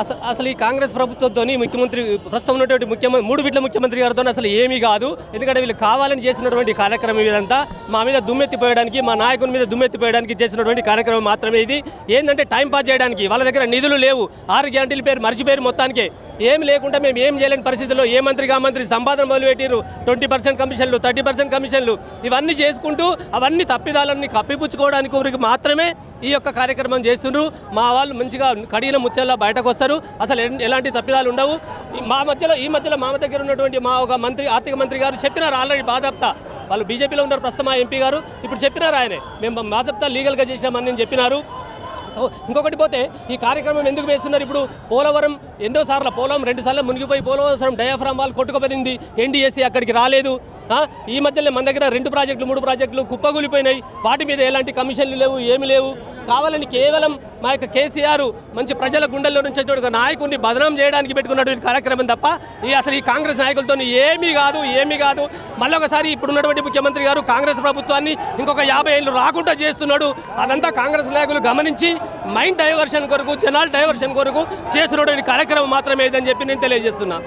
అసలు అసలు ఈ కాంగ్రెస్ ప్రభుత్వంతో ముఖ్యమంత్రి ప్రస్తుతం ఉన్నటువంటి ముఖ్యమంత్రి మూడు బిడ్ల ముఖ్యమంత్రి గారితో అసలు ఏమీ కాదు. ఎందుకంటే వీళ్ళు కావాలని చేసినటువంటి కార్యక్రమం ఇదంతా. మా మీద దుమ్మెత్తిపోయడానికి మా నాయకుని మీద దుమ్మెత్తిపోయడానికి చేసినటువంటి కార్యక్రమం మాత్రమే ఇది. ఏంటంటే టైం పాస్ చేయడానికి వాళ్ళ దగ్గర నిధులు లేవు. ఆరు గ్యారంటీల పేరు మర్చిపోయారు మొత్తానికి. ఏం లేకుండా మేము ఏం చేయలేని పరిస్థితుల్లో ఏ మంత్రి కా మంత్రి సంపాదన మొదలుపెట్టారు ట్వంటీ పర్సెంట్ కమిషన్లు థర్టీ పర్సెంట్ కమిషన్లు ఇవన్నీ చేసుకుంటూ అవన్నీ తప్పిదాలన్నీ కప్పిపుచ్చుకోవడానికి ఊరికి మాత్రమే ఈ యొక్క కార్యక్రమం చేస్తుండ్రు. మా వాళ్ళు మంచిగా కడిగిన ముచ్చల్లా బయటకు వస్తారు అసలు ఎలాంటి తప్పిదాలు ఉండవు. ఈ- మా మధ్యలో ఈ మధ్యలో మా దగ్గర ఉన్నటువంటి మా ఒక మంత్రి ఆర్థిక మంత్రి గారు చెప్పినారు ఆల్రెడీ బాజాప్తా. వాళ్ళు బీజేపీలో ఉన్నారు ప్రస్తుతం మా ఎంపీ గారు. ఇప్పుడు చెప్పినారు ఆయనే. మేము బాజాప్తా లీగల్గా చేసామని నేను చెప్పినారు. ఇంకొకటి పోతే ఈ కార్యక్రమం ఎందుకు వేస్తున్నారు ఇప్పుడు? పోలవరం ఎన్నో సార్లు పోలవరం రెండు సార్లు మునిగిపోయి పోలవరం డయాఫ్రామ్ వాళ్ళు కొట్టుకుపోయింది. ఎన్డీఎస్సీ అక్కడికి రాలేదు. ఈ మధ్యలో మన దగ్గర రెండు ప్రాజెక్టులు మూడు ప్రాజెక్టులు కుప్పగూలిపోయినాయి వాటి మీద ఎలాంటి కమిషన్లు లేవు ఏమి లేవు. కావాలని కేవలం మా యొక్క కేసీఆర్ మంచి ప్రజల గుండెల్లో నుంచి నాయకుడిని బదనాం చేయడానికి పెట్టుకున్నటువంటి కార్యక్రమం తప్ప ఈ అసలు ఈ కాంగ్రెస్ నాయకులతో ఏమీ కాదు ఏమీ కాదు. మళ్ళీ ఒకసారి ఇప్పుడున్నటువంటి ముఖ్యమంత్రి గారు కాంగ్రెస్ ప్రభుత్వాన్ని ఇంకొక యాభై ఏళ్ళు రాకుండా చేస్తున్నాడు. అదంతా కాంగ్రెస్ నాయకులు గమనించి మైండ్ డైవర్షన్ కొరకు జనాల్ డైవర్షన్ కొరకు చేస్తున్నటువంటి కార్యక్రమం మాత్రమే ఇదని చెప్పి నేను తెలియజేస్తున్నా.